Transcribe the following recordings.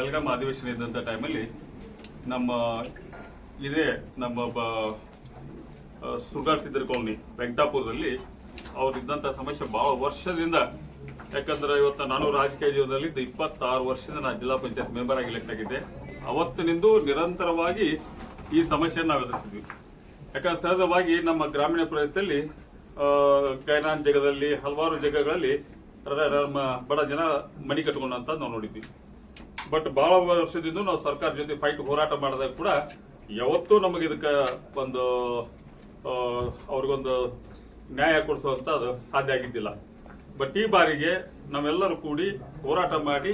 ಬೆಳಗಾಂ ಅಧಿವೇಶನ ಇದ್ದಂಥ ಟೈಮಲ್ಲಿ ನಮ್ಮ ಇದೇ ನಮ್ಮ ಬ ಸುಗಾರ್ ಸಿದ್ದರ್ ಕಾಲೋನಿ ವೆಂಕಟಾಪುರದಲ್ಲಿ ಅವ್ರಿದ್ದಂಥ ಸಮಸ್ಯೆ ಭಾಳ ವರ್ಷದಿಂದ. ಯಾಕಂದ್ರೆ ಇವತ್ತು ನಾನು ರಾಜಕೀಯ ಜೀವನದಲ್ಲಿ ಇಪ್ಪತ್ತಾರು ವರ್ಷದಿಂದ ನಾನು ಜಿಲ್ಲಾ ಪಂಚಾಯತ್ ಮೆಂಬರ್ ಆಗಿ ಎಲೆಕ್ಟ್ ಆಗಿದ್ದೆ. ಅವತ್ತಿನಿಂದ ನಿರಂತರವಾಗಿ ಈ ಸಮಸ್ಯೆಯನ್ನು ನಾವು ಎದುರಿಸಿದ್ವಿ ಯಾಕಂದ್ರೆ ಸಹಜವಾಗಿ ನಮ್ಮ ಗ್ರಾಮೀಣ ಪ್ರದೇಶದಲ್ಲಿ ಆ, ಗೈನಾನ್ ಜಗದಲ್ಲಿ ಹಲವಾರು ಜಗಗಳಲ್ಲಿ ನಮ್ಮ ಬಡ ಜನ ಮಣಿ ಕಟ್ಕೊಂಡಂತ ನಾವು ನೋಡಿದ್ವಿ. ಬಟ್ ಬಹಳ ವರ್ಷದಿಂದ ನಾವು ಸರ್ಕಾರ ಜೊತೆ ಫೈಟ್ ಹೋರಾಟ ಮಾಡಿದಾಗ ಕೂಡ ಯಾವತ್ತೂ ನಮಗೆ ಇದಕ್ಕೆ ಒಂದು ಅವ್ರಿಗೊಂದು ನ್ಯಾಯ ಕೊಡಿಸುವಂತ ಅದು ಸಾಧ್ಯ ಆಗಿದ್ದಿಲ್ಲ. ಬಟ್ ಈ ಬಾರಿಗೆ ನಾವೆಲ್ಲರೂ ಕೂಡಿ ಹೋರಾಟ ಮಾಡಿ,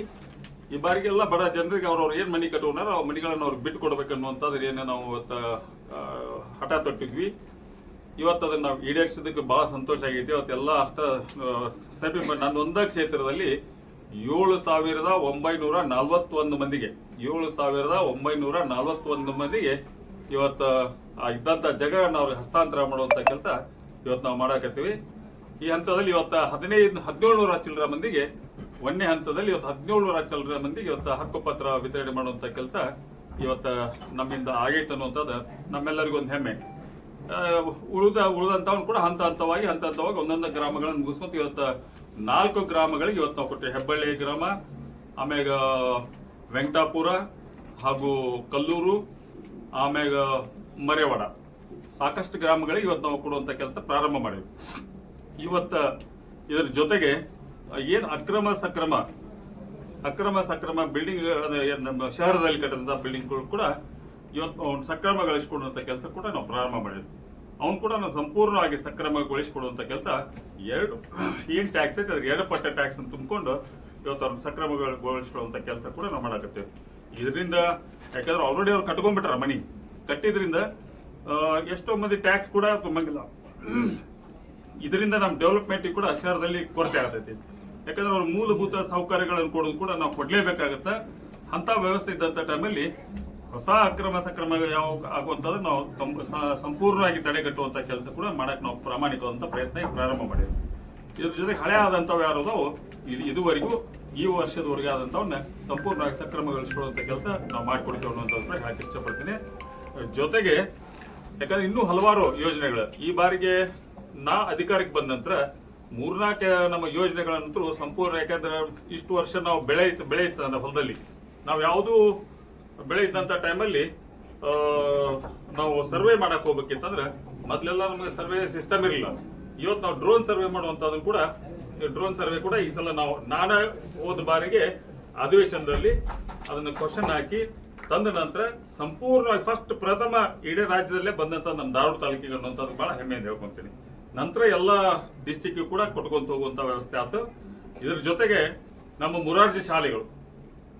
ಈ ಬಾರಿಗೆ ಎಲ್ಲ ಬಡ ಜನರಿಗೆ ಅವ್ರವ್ರು ಏನು ಮನಿ ಕಟ್ಕೊಂಡಾರ ಆ ಮನೆಗಳನ್ನು ಅವ್ರಿಗೆ ಬಿಟ್ಟು ಕೊಡ್ಬೇಕನ್ನುವಂಥದ್ದು ಏನು ನಾವು ಇವತ್ತು ಹಠ ತೊಟ್ಟಿದ್ವಿ. ಇವತ್ತು ಅದನ್ನ ನಾವು ಈಡೇರಿಸಿದ್ದಕ್ಕೆ ಬಹಳ ಸಂತೋಷ ಆಗೈತಿ ಇವತ್ತೆಲ್ಲ ಅಷ್ಟ ಸಮೀಪ ನನ್ನ ಒಂದೇ ಕ್ಷೇತ್ರದಲ್ಲಿ ಏಳು ಸಾವಿರದ ಒಂಬೈನೂರ ನಲವತ್ತೊಂದು ಮಂದಿಗೆ. ಏಳು ಸಾವಿರದ ಒಂಬೈನೂರ ನಲವತ್ತೊಂದು ಮಂದಿಗೆ ಇವತ್ತು ಆ ಇದ್ದಂಥ ಜಾಗಗಳನ್ನ ಅವ್ರಿಗೆ ಹಸ್ತಾಂತರ ಮಾಡುವಂತ ಕೆಲಸ ಇವತ್ತು ನಾವು ಮಾಡಾಕತ್ತೀವಿ. ಈ ಹಂತದಲ್ಲಿ ಇವತ್ತು ಹದಿನೈದು ಹದಿನೇಳು ನೂರ ಚಿಲ್ಲರ ಮಂದಿಗೆ ಒಂದನೇ ಹಂತದಲ್ಲಿ ಇವತ್ತು ಹದಿನೇಳು ನೂರ ಚಿಲ್ಲರ ಮಂದಿಗೆ ಇವತ್ತು ಹಕ್ಕುಪತ್ರ ವಿತರಣೆ ಮಾಡುವಂತ ಕೆಲಸ ಇವತ್ತು ನಮ್ಮಿಂದ ಆಗೈತೆ ಅನ್ನುವಂಥದ್ದು ನಮ್ಮೆಲ್ಲರಿಗೂ ಒಂದು ಹೆಮ್ಮೆ. ಉಳಿದ, ಉಳಿದಂಥವ್ನು ಕೂಡ ಹಂತ ಹಂತವಾಗಿ ಹಂತ ಹಂತವಾಗಿ ಒಂದೊಂದು ಗ್ರಾಮಗಳನ್ನು ಮುಗಿಸ್ಕೊಂತ ಇವತ್ತು ನಾಲ್ಕು ಗ್ರಾಮಗಳಿಗೆ ಇವತ್ತು ನಾವು ಕೊಟ್ಟಿವಿ. ಹೆಬ್ಬಳ್ಳಿ ಗ್ರಾಮ, ಆಮ್ಯಾಗ ವೆಂಕಟಾಪುರ ಹಾಗೂ ಕಲ್ಲೂರು, ಆಮ್ಯಾಗ ಮರೆವಾಡ ಸಾಕಷ್ಟು ಗ್ರಾಮಗಳಿಗೆ ಇವತ್ತು ನಾವು ಕೊಡುವಂತ ಕೆಲಸ ಪ್ರಾರಂಭ ಮಾಡಿದ್ವಿ. ಇವತ್ತು ಇದರ ಜೊತೆಗೆ ಏನು ಅಕ್ರಮ ಸಕ್ರಮ ಅಕ್ರಮ ಸಕ್ರಮ ಬಿಲ್ಡಿಂಗ್ ನಮ್ಮ ಶಹರದಲ್ಲಿ ಕಟ್ಟಿದಂತ ಬಿಲ್ಡಿಂಗ್ಗಳು ಕೂಡ ಇವತ್ತು ಸಕ್ರಮ ಸಕ್ರಮಗೊಳಿಸಿಕೊಡುವಂತ ಕೆಲಸ ಕೂಡ ನಾವು ಪ್ರಾರಂಭ ಮಾಡಿದ್ವಿ. ಅವ್ನು ಕೂಡ ನಾವು ಸಂಪೂರ್ಣವಾಗಿ ಸಕ್ರಮಗೊಳಿಸಿಕೊಡುವಂತ ಕೆಲಸ ಎರಡು ಏನು ಟ್ಯಾಕ್ಸ್ ಐತೆ, ಅದ್ರ ಎರಡು ಪಟ್ಟ ಟ್ಯಾಕ್ಸ್ ಅಂತ ತುಂಬಿಕೊಂಡು ಇವತ್ತು ಅವ್ರನ್ನ ಸಕ್ರಮಗೊಳಿಸಿಕೊಳ್ಳುವಂತ ಕೆಲಸ ಕೂಡ ನಾವು ಮಾಡಕತ್ತೇವೆ. ಇದರಿಂದ ಯಾಕಂದ್ರೆ ಆಲ್ರೆಡಿ ಅವ್ರು ಕಟ್ಕೊಂಡ್ಬಿಟ್ರ ಮನಿ. ಕಟ್ಟಿದ್ರಿಂದ ಎಷ್ಟೋ ಮಂದಿ ಟ್ಯಾಕ್ಸ್ ಕೂಡ ತುಂಬಂಗಿಲ್ಲ ಇದರಿಂದ ನಮ್ಮ ಡೆವಲಪ್ಮೆಂಟ್ ಕೂಡ ಅಕ್ಷರದಲ್ಲಿ ಕೊರತೆ ಆಗತೈತಿ. ಯಾಕಂದ್ರೆ ಅವ್ರ ಮೂಲಭೂತ ಸೌಕರ್ಯಗಳನ್ನು ಕೊಡೋದು ಕೂಡ ನಾವು ಕೊಡಲೇಬೇಕಾಗತ್ತೆ? ಅಂತ ವ್ಯವಸ್ಥೆ ಇದ್ದಂತ ಟೈಮಲ್ಲಿ ಹೊಸ ಅಕ್ರಮ ಸಕ್ರಮ ಯಾವ ಆಗುವಂಥದ್ದು ನಾವು ಸಂಪೂರ್ಣವಾಗಿ ತಡೆಗಟ್ಟುವಂತ ಕೆಲಸ ಕೂಡ ಮಾಡಕ್ ನಾವು ಪ್ರಾಮಾಣಿಕವಾದಂಥ ಪ್ರಯತ್ನ ಪ್ರಾರಂಭ ಮಾಡಿದ್ವಿ. ಇದ್ರ ಜೊತೆ ಹಳೆ ಆದಂಥವು ಯಾರು ಅದಾವು? ಇದು ಇದುವರೆಗೂ ಈ ವರ್ಷದವರೆಗೆ ಆದಂಥವನ್ನ ಸಂಪೂರ್ಣವಾಗಿ ಸಕ್ರಮಗೊಳಿಸಿಕೊಳ್ಳುವಂತ ಕೆಲಸ ನಾವು ಮಾಡಿಕೊಡ್ತೇವೆ ಅನ್ನೋ ಹೇಳಕ್ಕೆ ಹೇಳಕ್ ಇಷ್ಟಪಡ್ತೀನಿ. ಜೊತೆಗೆ ಯಾಕಂದ್ರೆ ಇನ್ನೂ ಹಲವಾರು ಯೋಜನೆಗಳು. ಈ ಬಾರಿಗೆ ನಾ ಅಧಿಕಾರಕ್ಕೆ ಬಂದ ನಂತರ ಮೂರ್ನಾಲ್ಕು ನಮ್ಮ ಯೋಜನೆಗಳಂತೂ ಸಂಪೂರ್ಣ ಯಾಕಂದ್ರೆ ಇಷ್ಟು ವರ್ಷ ನಾವು ಬೆಳೆ ಬೆಳೆ ಇತ್ತು ಹೊಲದಲ್ಲಿ. ನಾವು ಯಾವುದು ಬೆಳೆ ಇದ್ದಂತ ಟೈಮಲ್ಲಿ ನಾವು ಸರ್ವೆ ಮಾಡಕ್ಕೆ ಹೋಗ್ಬೇಕಿತ್ತಂದ್ರೆ ಮೊದ್ಲೆಲ್ಲ ನಮಗೆ ಸರ್ವೆ ಸಿಸ್ಟಮ್ ಇರಲಿಲ್ಲ. ಇವತ್ತು ನಾವು ಡ್ರೋನ್ ಸರ್ವೆ ಮಾಡುವಂಥದ್ದು ಕೂಡ ಡ್ರೋನ್ ಸರ್ವೆ ಕೂಡ ಈ ಸಲ ನಾವು, ನಾನು ಹೋದ ಬಾರಿಗೆ ಅಧಿವೇಶನದಲ್ಲಿ ಅದನ್ನು ಕ್ವಶನ್ ಹಾಕಿ, ತಂದ ನಂತರ ಸಂಪೂರ್ಣವಾಗಿ ಫಸ್ಟ್ ಪ್ರಥಮ ಇಡೀ ರಾಜ್ಯದಲ್ಲೇ ಬಂದಂತ ನಮ್ಮ ಧಾರವಾಡ ತಾಲೂಕಿಗೆ ಅನ್ನೋಂಥದ್ದು ಭಾಳ ಹೆಮ್ಮೆಯಿಂದ ಹೇಳ್ಕೊಂತೀನಿ. ನಂತರ ಎಲ್ಲ ಡಿಸ್ಟಿಕ್ ಕೂಡ ಕೊಟ್ಕೊಂತ ಹೋಗುವಂತ ವ್ಯವಸ್ಥೆ ಆಯ್ತು ಇದ್ರ ಜೊತೆಗೆ ನಮ್ಮ ಮುರಾರ್ಜಿ ಶಾಲೆಗಳು.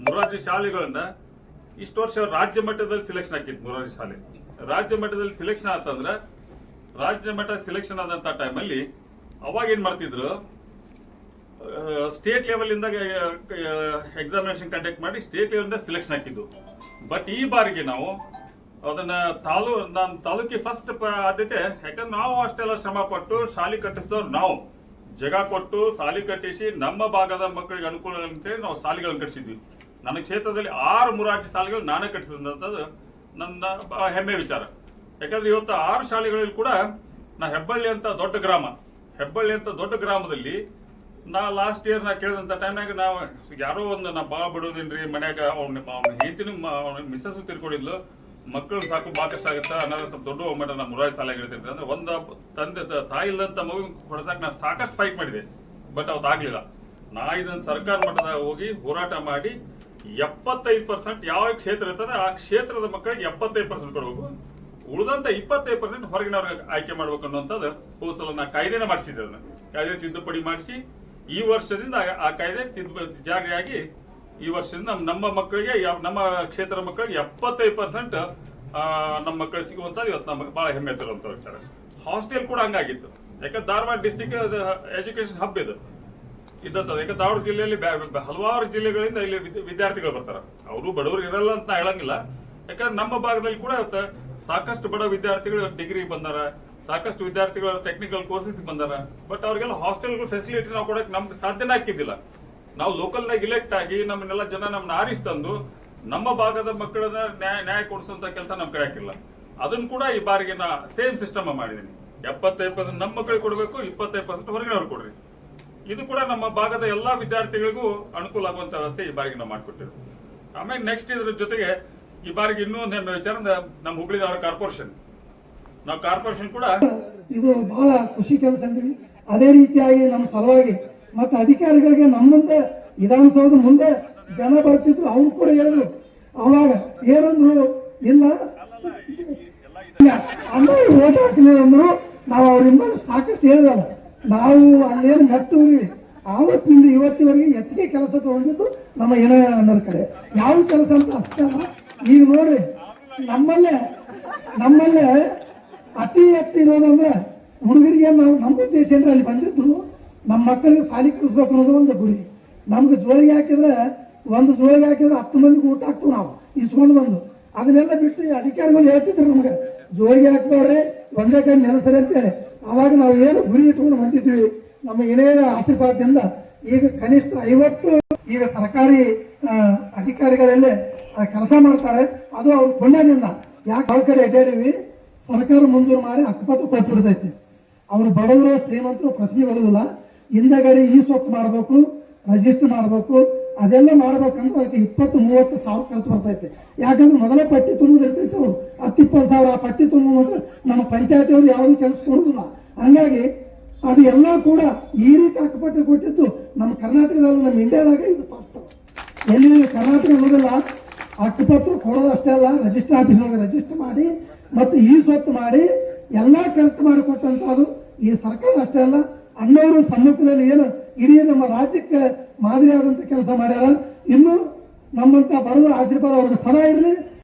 ಮುರಾರ್ಜಿ ಶಾಲೆಗಳನ್ನ ಇಷ್ಟು ವರ್ಷ ರಾಜ್ಯ ಮಟ್ಟದಲ್ಲಿ ಸಿಲೆಕ್ಷನ್ ಆಗಿತ್ತು ಮೂರನೇ ಶಾಲೆ. ರಾಜ್ಯ ಮಟ್ಟದಲ್ಲಿ ಸಿಲೆಕ್ಷನ್ ಆತಂದ್ರ ರಾಜ್ಯ ಮಟ್ಟ ಸಿಲೆಕ್ಷನ್ ಆದಂತ ಟೈಮಲ್ಲಿ ಅವಾಗ ಏನು ಮಾಡ್ತಿದ್ರು? ಸ್ಟೇಟ್ ಲೆವೆಲ್ ಇಂದ ಎಕ್ಸಾಮಿನೇಷನ್ ಕಂಡಕ್ಟ್ ಮಾಡಿ ಸ್ಟೇಟ್ ಲೆವೆಲಿಂದ ಸಿಲೆಕ್ಷನ್ ಹಾಕಿದ್ದು. ಬಟ್ ಈ ಬಾರಿಗೆ ನಾವು ಅದನ್ನ ತಾಲೂ, ನಾನು ತಾಲೂಕಿಗೆ ಫಸ್ಟ್ ಆದ್ಯತೆ, ಯಾಕಂದ್ರೆ ನಾವು ಅಷ್ಟೆಲ್ಲ ಶ್ರಮ ಪಟ್ಟು ಶಾಲೆ ಕಟ್ಟಿಸಿದವ್ರು ನಾವು. ಜಗ ಕೊಟ್ಟು ಶಾಲೆ ಕಟ್ಟಿಸಿ ನಮ್ಮ ಭಾಗದ ಮಕ್ಕಳಿಗೆ ಅನುಕೂಲ ಅಂತೇಳಿ ನಾವು ಶಾಲೆಗಳನ್ನು ಕಟ್ಟಿಸಿದ್ವಿ. ನನ್ನ ಕ್ಷೇತ್ರದಲ್ಲಿ ಆರು ಮುರಾರ್ಜಿ ಶಾಲೆಗಳು ನಾನೇ ಕಟ್ಟಿಸಿದಂಥದ್ದು ನನ್ನ ಹೆಮ್ಮೆ ವಿಚಾರ. ಯಾಕಂದ್ರೆ ಇವತ್ತು ಆರು ಶಾಲೆಗಳಲ್ಲಿ ಕೂಡ ನಾ ಹೆಬ್ಬಳ್ಳಿ ಅಂತ ದೊಡ್ಡ ಗ್ರಾಮ, ಹೆಬ್ಬಳ್ಳಿ ಅಂತ ದೊಡ್ಡ ಗ್ರಾಮದಲ್ಲಿ ನಾ ಲಾಸ್ಟ್ ಇಯರ್ ನಾ ಕೇಳಿದಂತ ಟೈಮ್ನಾಗ ನಾವು ಯಾರೋ ಒಂದು ನಾ ಭಾಳ ಬಿಡೋದೇನ್ರಿ, ಮನ್ಯಾಗ ಅವ್ನ ಹೆಂಡತಿನೂ ಅವ್ನ ಮಿಸ್ಸಸ್ಸು ತಿರ್ಕೊಂಡಿದ್ಲು ಮಕ್ಕಳು ಸಾಕು ಭಾಳ ಕಷ್ಟ ಆಗುತ್ತೆ, ಅನ್ನೋದು ಸ್ವಲ್ಪ ದೊಡ್ಡ ಒಮ್ಮೆ ನಾನು ಮುರಾಯಿ ಸಾಲ ಹೇಳ್ತೀನಿ ಅಂದ್ರೆ ಒಂದು ತಂದೆ ತಾಯಿ ಇಲ್ಲದಂತ ಮಗು ಹೊಡೆಸಕ್ಕೆ ನಾನು ಸಾಕಷ್ಟು ಫೈಟ್ ಮಾಡಿದೆ. ಬಟ್ ಅವತ್ತು ಆಗ್ಲಿಲ್ಲ. ನಾ ಇದನ್ನು ಸರ್ಕಾರ ಮಟ್ಟದಾಗ ಹೋಗಿ ಹೋರಾಟ ಮಾಡಿ ಎಪ್ಪತ್ತೈದು ಪರ್ಸೆಂಟ್ ಯಾವ ಕ್ಷೇತ್ರ ಇರ್ತದೆ, ಆ ಕ್ಷೇತ್ರದ ಮಕ್ಕಳಿಗೆ ಎಪ್ಪತ್ತೈದು ಪರ್ಸೆಂಟ್ ಕೊಡಬೇಕು ಉಳಿದಂತ ಇಪ್ಪತ್ತೈದು ಪರ್ಸೆಂಟ್ ಹೊರಗಿನವ್ರಿಗೆ ಆಯ್ಕೆ ಮಾಡ್ಬೇಕು ಅನ್ನುವಂಥದ್ದು ಹೋದ ಸಲ ನಾ ಕಾಯ್ದೆನ ಮಾಡಿಸಿದ್ದೆ ಅದನ್ನ. ಕಾಯ್ದೆ ತಿದ್ದುಪಡಿ ಮಾಡಿಸಿ, ಈ ವರ್ಷದಿಂದ ಆ- ಕಾಯ್ದೆ ತಿದ್ದು ಜಾರಿಯಾಗಿ ಈ ವರ್ಷದಿಂದ ನಮ್ಮ ಮಕ್ಕಳಿಗೆ ನಮ್ಮ ಕ್ಷೇತ್ರ ಮಕ್ಕಳಿಗೆ ಎಪ್ಪತ್ತೈದು ಪರ್ಸೆಂಟ್ ನಮ್ಮ ಮಕ್ಕಳಿಗೆ ಸಿಗುವಂಥದ್ದು ಇವತ್ತು ನಮಗೆ ಬಹಳ ಹೆಮ್ಮೆ ತರುವಂಥ ವಿಚಾರ. ಹಾಸ್ಟೆಲ್ ಕೂಡ ಹಂಗಾಗಿತ್ತು. ಯಾಕಂದ್ರೆ ಧಾರವಾಡ ಡಿಸ್ಟಿಕ್ ಎಜುಕೇಶನ್ ಹಬ್ ಇದು. ಇದ್ದಂಥದ್ದು ಯಾಕಂದ್ರೆ ಧಾರವಾಡ ಜಿಲ್ಲೆಯಲ್ಲಿ ಹಲವಾರು ಜಿಲ್ಲೆಗಳಿಂದ ಇಲ್ಲಿ ವಿದ್ಯಾರ್ಥಿಗಳು ಬರ್ತಾರೆ. ಅವರು ಬಡವರು ಇರಲ್ಲ ಅಂತ ಹೇಳಂಗಿಲ್ಲ. ಯಾಕಂದ್ರೆ ನಮ್ಮ ಭಾಗದಲ್ಲಿ ಕೂಡ ಸಾಕಷ್ಟು ಬಡ ವಿದ್ಯಾರ್ಥಿಗಳು ಡಿಗ್ರಿ ಬಂದಾರ. ಸಾಕಷ್ಟು ವಿದ್ಯಾರ್ಥಿಗಳು ಟೆಕ್ನಿಕಲ್ ಕೋರ್ಸಸ್ ಬಂದಾರ. ಬಟ್ ಅವ್ರಿಗೆಲ್ಲ ಹಾಸ್ಟೆಲ್ಗಳು ಫೆಸಿಲಿಟಿ ನಾವು ಕೊಡಕ್ಕೆ ನಮ್ಗೆ ಸಾಧ್ಯನೇ ಹಾಕಿದ್ದಿಲ್ಲ ನಾವು ಲೋಕಲ್ನಾಗ ಇಲೆಕ್ಟ್ ಆಗಿ ನಮ್ಮನ್ನೆಲ್ಲ ಜನ ನಮ್ಮನ್ನ ಆರಿಸಿ ತಂದು ನಮ್ಮ ಭಾಗದ ಮಕ್ಕಳನ್ನ ನ್ಯಾಯ ನ್ಯಾಯ ಕೊಡಿಸುವಂತ ಕೆಲಸ ನಮ್ಮ ಕಡೆ ಹಾಕಿಲ್ಲ. ಅದನ್ನ ಕೂಡ ಈ ಬಾರಿಗೆ ನಾ ಸೇಮ್ ಸಿಸ್ಟಮ್ ಮಾಡಿದ್ದೀನಿ ಎಪ್ಪತ್ತೈದು ಪರ್ಸೆಂಟ್ ನಮ್ಮ ಮಕ್ಕಳಿಗೆ ಕೊಡಬೇಕು, ಇಪ್ಪತ್ತೈದು ಪರ್ಸೆಂಟ್ ಹೊರಗಿನವ್ರು ಕೊಡ್ರಿ. ಇದು ಕೂಡ ನಮ್ಮ ಭಾಗದ ಎಲ್ಲಾ ವಿದ್ಯಾರ್ಥಿಗಳಿಗೂ ಅನುಕೂಲ ಆಗುವಂತ ವ್ಯವಸ್ಥೆ ಈ ಬಾರಿಗೆ ನಾವು ಮಾಡಿಕೊಟ್ಟಿದ್ವಿ ಆಮೇಲೆ ನೆಕ್ಸ್ಟ್ ಇದ್ರ ಜೊತೆಗೆ ಈ ಬಾರಿಗೆ ಇನ್ನೂ ಒಂದು ಹೆಮ್ಮೆ ವಿಚಾರ ಅಂದ್ರೆ ನಮ್ಮ ಹುಬ್ಳಿದವರ ಕಾರ್ಪೊರೇಷನ್ ನಾವು ಕಾರ್ಪೊರೇಷನ್ ಕೂಡ ಇದು ಬಹಳ ಖುಷಿ ಕೆಲಸ ಅಂತೀವಿ ಅದೇ ರೀತಿಯಾಗಿ ನಮ್ಮ ಸಲುವಾಗಿ ಮತ್ತು ಅಧಿಕಾರಿಗಳಿಗೆ ನಮ್ಮ ಮುಂದೆ ವಿಧಾನಸೌಧ ಮುಂದೆ ಜನ ಬರ್ತಿದ್ರು ಅವ್ರು ಕೂಡ ಹೇಳಿದ್ರು. ಅವಾಗ ಏನಂದ್ರು ಇಲ್ಲ. ಅಂದ್ರೆ ಓಟ್ ಹಾಕಲಿಲ್ಲ ಅಂದ್ರು ನಾವು ಅವರಿಂದ ಸಾಕಷ್ಟು ಹೇಳಿದಲ್ಲ ನಾವು ಅಲ್ಲೇನು ಮೆಟ್ಟೂರಿ. ಆವತ್ತಿಂದ ಇವತ್ತಿನವರೆಗೆ ಹೆಚ್ಚಿಗೆ ಕೆಲಸ ತಗೊಂಡಿದ್ದು ನಮ್ಮ ಏನೋ ಅನ್ನೋರ ಕಡೆ. ಯಾವ ಕೆಲಸ ಅಂತ ಅಷ್ಟೇ ಅಲ್ಲ ಈಗ ನೋಡ್ರಿ, ನಮ್ಮಲ್ಲೇ ನಮ್ಮಲ್ಲೇ ಅತಿ ಹೆಚ್ಚು ಇರೋದಂದ್ರೆ ಹುಡುಗರಿಗೆ ನಾವು ನಮ್ಮ ಉದ್ದೇಶ ಅಂದ್ರೆ ಅಲ್ಲಿ ಬಂದಿದ್ರು ನಮ್ಮ ಮಕ್ಕಳಿಗೆ ಸಾಲಿ ಕಲಿಸ್ಬೇಕು ಅನ್ನೋದು ಒಂದು ಗುರಿ. ನಮ್ಗೆ ಜೋಳಿಗೆ ಹಾಕಿದ್ರೆ, ಒಂದು ಜೋಳಿಗೆ ಹಾಕಿದ್ರೆ ಹತ್ತು ಮಂದಿಗೆ ಊಟ ಹಾಕ್ತೀವಿ ನಾವು, ಇಸ್ಕೊಂಡು ಬಂದು. ಅದನ್ನೆಲ್ಲ ಬಿಟ್ಟು ಅಧಿಕಾರಿಗಳು ಹೇಳ್ತಿದ್ರು ನಮ್ಗೆ, ಜೋಳಿಗೆ ಹಾಕ್ಬೇಡ್ರಿ, ಒಂದೇ ಕಣ್ಣು ನೆನೆಸರಿ ಅಂತೇಳಿ. ಅವಾಗ ನಾವು ಏನು ಗುರಿ ಇಟ್ಕೊಂಡು ಬಂದಿದ್ವಿ ನಮ್ಮ ಏನೇನು ಆಶೀರ್ವಾದದಿಂದ ಈಗ ಕನಿಷ್ಠ ಐವತ್ತು ಈಗ ಸರ್ಕಾರಿ ಅಧಿಕಾರಿಗಳಲ್ಲೇ ಕೆಲಸ ಮಾಡ್ತಾರೆ. ಅದು ಅವ್ರ ಪುಣ್ಯದಿಂದ. ಯಾಕೆ ಅವ್ರ ಕಡೆ ಅಡ್ಡಾಡಿವಿ? ಸರ್ಕಾರ ಮಂಜೂರು ಮಾಡಿ ಅಕ್ಕಪತ್ರ ಕೊಟ್ಬಿಡ್ತೈತಿ. ಅವ್ರು ಬಡವರು, ಶ್ರೀಮಂತರು ಪ್ರಶ್ನೆ ಬರೋದಿಲ್ಲ ಹಿಂದಗಡೆ ಈ ಸ್ವತ್ತು ಮಾಡಬೇಕು ರಿಜಿಸ್ಟರ್ ಮಾಡಬೇಕು. ಅದೆಲ್ಲ ಮಾಡ್ಬೇಕಂದ್ರೆ ಅದಕ್ಕೆ ಇಪ್ಪತ್ತು, ಮೂವತ್ತು ಸಾವಿರ ಖರ್ಚು ಬರ್ತೈತೆ. ಯಾಕಂದ್ರೆ ಮೊದಲೇ ಪಟ್ಟಿ ತುಂಬಿದಿರ್ತೈತೆ ಅವ್ರು. ಹತ್ತು, ಇಪ್ಪತ್ತು ಸಾವಿರ ಆ ಪಟ್ಟಿ ತುಂಬ ನಮ್ಮ ಪಂಚಾಯತಿಯವರು ಯಾವುದೂ ಕೆಲಸ ಕೊಡೋದಿಲ್ಲ. ಹಂಗಾಗಿ ಅದು ಎಲ್ಲ ಕೂಡ ಈ ರೀತಿ ಅಕ್ಕಪಟ್ಟು ಕೊಟ್ಟಿದ್ದು ನಮ್ಮ ಕರ್ನಾಟಕದಲ್ಲಿ ನಮ್ಮ ಇಂಡಿಯಾದಾಗ ಇದು ಫಸ್ಟ್ ಎಲ್ಲಿ ಕರ್ನಾಟಕ ನೋಡಿಲ್ಲ ಅಕ್ಕಪತ್ರ ಕೊಡೋದು ಅಷ್ಟೇ ಅಲ್ಲ ರಿಜಿಸ್ಟರ್ ಆಫೀಸ್ನೊಳಗೆ ರಿಜಿಸ್ಟರ್ ಮಾಡಿ ಮತ್ತು ಈ ಸ್ವತ್ತು ಮಾಡಿ ಎಲ್ಲ ಕರೆಕ್ಟ್ ಮಾಡಿಕೊಟ್ಟಂಥದ್ದು ಈ ಸರ್ಕಾರ ಅಷ್ಟೇ ಅಲ್ಲ. ಅಣ್ಣವರು ಸಮ್ಮುಖದಲ್ಲಿ ಏನು, ಇಡೀ ನಮ್ಮ ರಾಜ್ಯಕ್ಕೆ ಮಾದರಿಯಾದಂಥ ಕೆಲಸ ಮಾಡ್ಯಾರ. ಇನ್ನು ನಮ್ಮಂತ ಬಡವರ ಆಶೀರ್ವಾದ ಅವ್ರಿಗೆ ಸದಾ ಇರಲಿ.